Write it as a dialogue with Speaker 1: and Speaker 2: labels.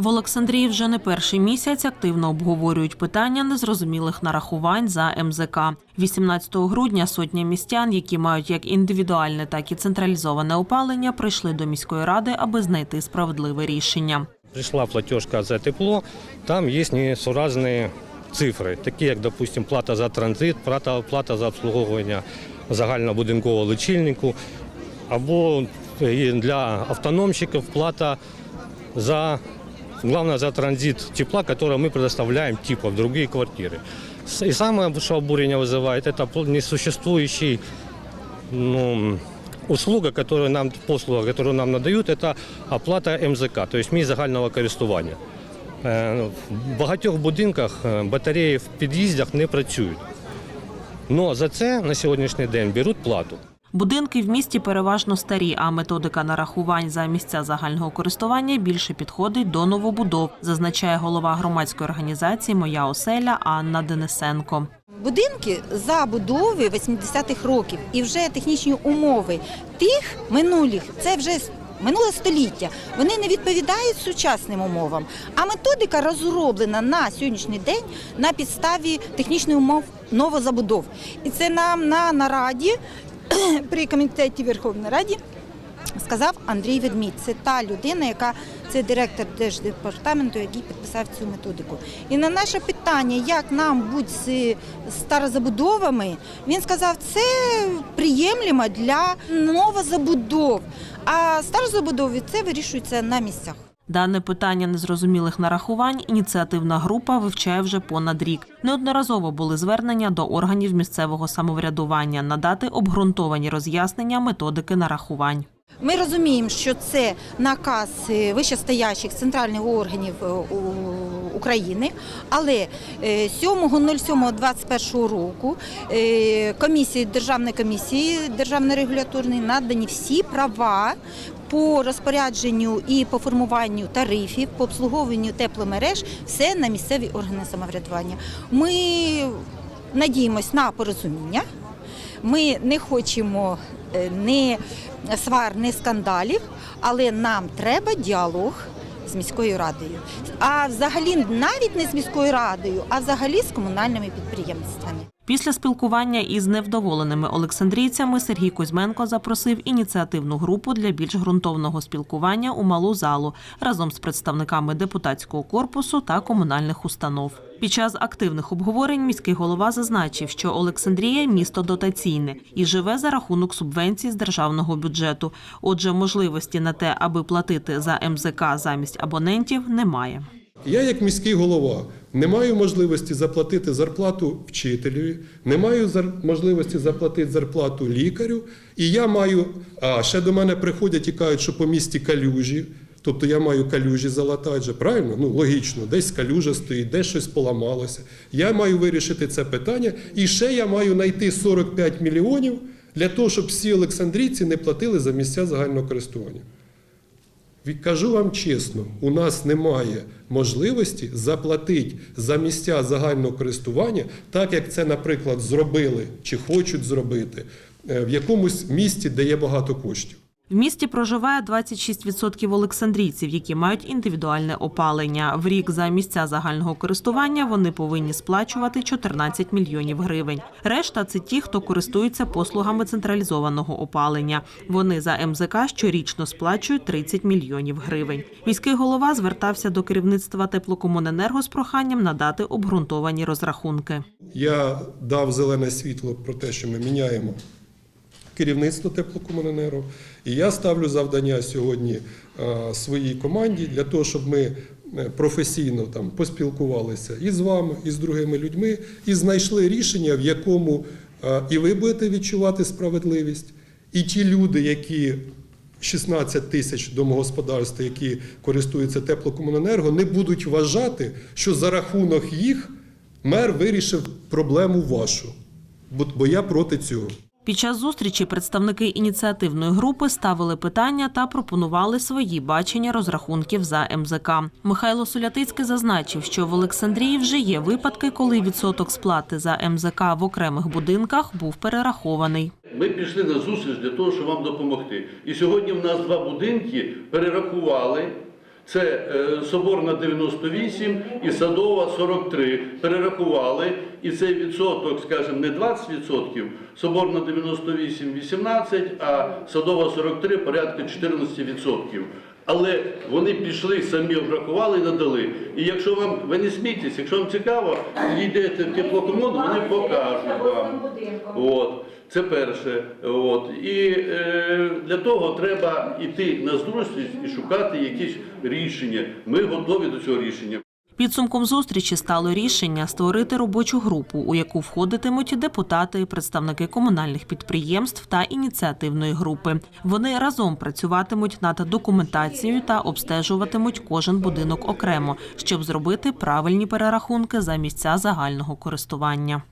Speaker 1: В Олександрії вже не перший місяць активно обговорюють питання незрозумілих нарахувань за МЗК. 18 грудня сотня містян, які мають як індивідуальне, так і централізоване опалення, прийшли до міської ради, аби знайти справедливе рішення.
Speaker 2: Пришла платежка за тепло, там есть несуразные цифри, такі як, допустим, плата за транзит, плата, за обслуговування загальнобудинкового лічильнику, або для автономщиків плата за, главное, за транзит тепла, который мы предоставляем типа в другие квартиры. С- И самое, что обурение вызывает, это пл- несуществующий ну, услуга, которую нам, послуга, которую нам надают, это оплата МЗК, то есть місць загального користування. Е, В багатьох будинках е, батареї в під'їздах не працюють. Но за це на сьогоднішній день беруть плату.
Speaker 1: Будинки в місті переважно старі, а методика нарахувань за місця загального користування більше підходить до новобудов, зазначає голова громадської організації Моя оселя Анна Денисенко.
Speaker 3: Будинки забудови 80-х років і вже технічні умови тих минулих, це вже минуле століття. Вони не відповідають сучасним умовам. А методика розроблена на сьогоднішній день на підставі технічних умов новозабудов. І це нам на нараді при комітеті Верховної Раді сказав Андрій Ведмідь. Це та людина, яка це директор держдепартаменту, який підписав цю методику. І на наше питання, як нам бути з старозабудовами, він сказав, це приємлемо для новозабудов. А старозабудови це вирішується на місцях.
Speaker 1: Дане питання незрозумілих нарахувань ініціативна група вивчає вже понад рік. Неодноразово були звернення до органів місцевого самоврядування надати обґрунтовані роз'яснення методики нарахувань.
Speaker 3: Ми розуміємо, що це наказ е, вищестоящих центральних органів е, України, але е, 7.07.21 року е, комісії Державної комісії державної регуляторної надані всі права по розпорядженню і по формуванню тарифів, по обслуговуванню тепломереж, все на місцеві органи самоврядування. Ми надіємось на порозуміння. Ми не хочемо е, ні свар, ні скандалів, але нам треба діалог з міською радою. А взагалі навіть не з міською радою, а взагалі з комунальними підприємствами.
Speaker 1: Після спілкування із невдоволеними олександрійцями Сергій Кузьменко запросив ініціативну групу для більш ґрунтовного спілкування у малу залу разом з представниками депутатського корпусу та комунальних установ. Під час активних обговорень міський голова зазначив, що Олександрія місто дотаційне і живе за рахунок субвенцій з державного бюджету. Отже, можливості на те, аби платити за МЗК замість абонентів, немає.
Speaker 4: Я, як міський голова, не маю можливості заплатити зарплату вчителю, не маю можливості заплатити зарплату лікарю, і я маю. А ще до мене приходять і кажуть, що по місті калюжі. Тобто я маю калюжі залатати правильно? Ну логічно, десь калюжа стоїть, десь щось поламалося. Я маю вирішити це питання, і ще я маю знайти 45 мільйонів для того, щоб всі олександрійці не платили за місця загального користування. Кажу вам чесно, у нас немає можливості заплатити за місця загального користування, так як це, наприклад, зробили чи хочуть зробити е, в якомусь місті, де є багато коштів.
Speaker 1: В місті проживає 26% олександрійців, які мають індивідуальне опалення. В рік за місця загального користування вони повинні сплачувати 14 мільйонів гривень. Решта це ті, хто користується послугами централізованого опалення. Вони за МЗК щорічно сплачують 30 мільйонів гривень. Міський голова звертався до керівництва теплокомуненерго з проханням надати обґрунтовані розрахунки.
Speaker 4: Я дав зелене світло про те, що ми міняємо керівництво теплокомуненерго. І я ставлю завдання сьогодні е, своїй команді для того, щоб ми е, професійно там поспілкувалися і з вами, і з другими людьми, і знайшли рішення, в якому е, і ви будете відчувати справедливість, і ті люди, які 16 тисяч домогосподарств, які користуються теплокомуненерго, не будуть вважати, що за рахунок їх мер вирішив проблему вашу. Бо, бо я проти цього.
Speaker 1: Під час зустрічі представники ініціативної групи ставили питання та пропонували свої бачення розрахунків за МЗК. Михайло Солятицький зазначив, що в Олександрії вже є випадки, коли відсоток сплати за МЗК в окремих будинках був перерахований.
Speaker 5: Ми пішли на зустріч для того, щоб вам допомогти. І сьогодні в нас два будинки перерахували Це е, Соборна 98 і Садова 43. Перерахували, і цей відсоток, скажімо, не 20%, Соборна 98 18, а Садова 43 порядка 14%. Але вони пішли, самі обрахували і надали. І якщо вам ви не смійтесь, якщо вам цікаво, йдете в теплокомоду, вони покажуть вам. От. Це перше. От. І е, для того треба йти на зручність і шукати якісь рішення. Ми готові до цього рішення.
Speaker 1: Підсумком зустрічі стало рішення створити робочу групу, у яку входитимуть депутати, представники комунальних підприємств та ініціативної групи. Вони разом працюватимуть над документацією та обстежуватимуть кожен будинок окремо, щоб зробити правильні перерахунки за місця загального користування.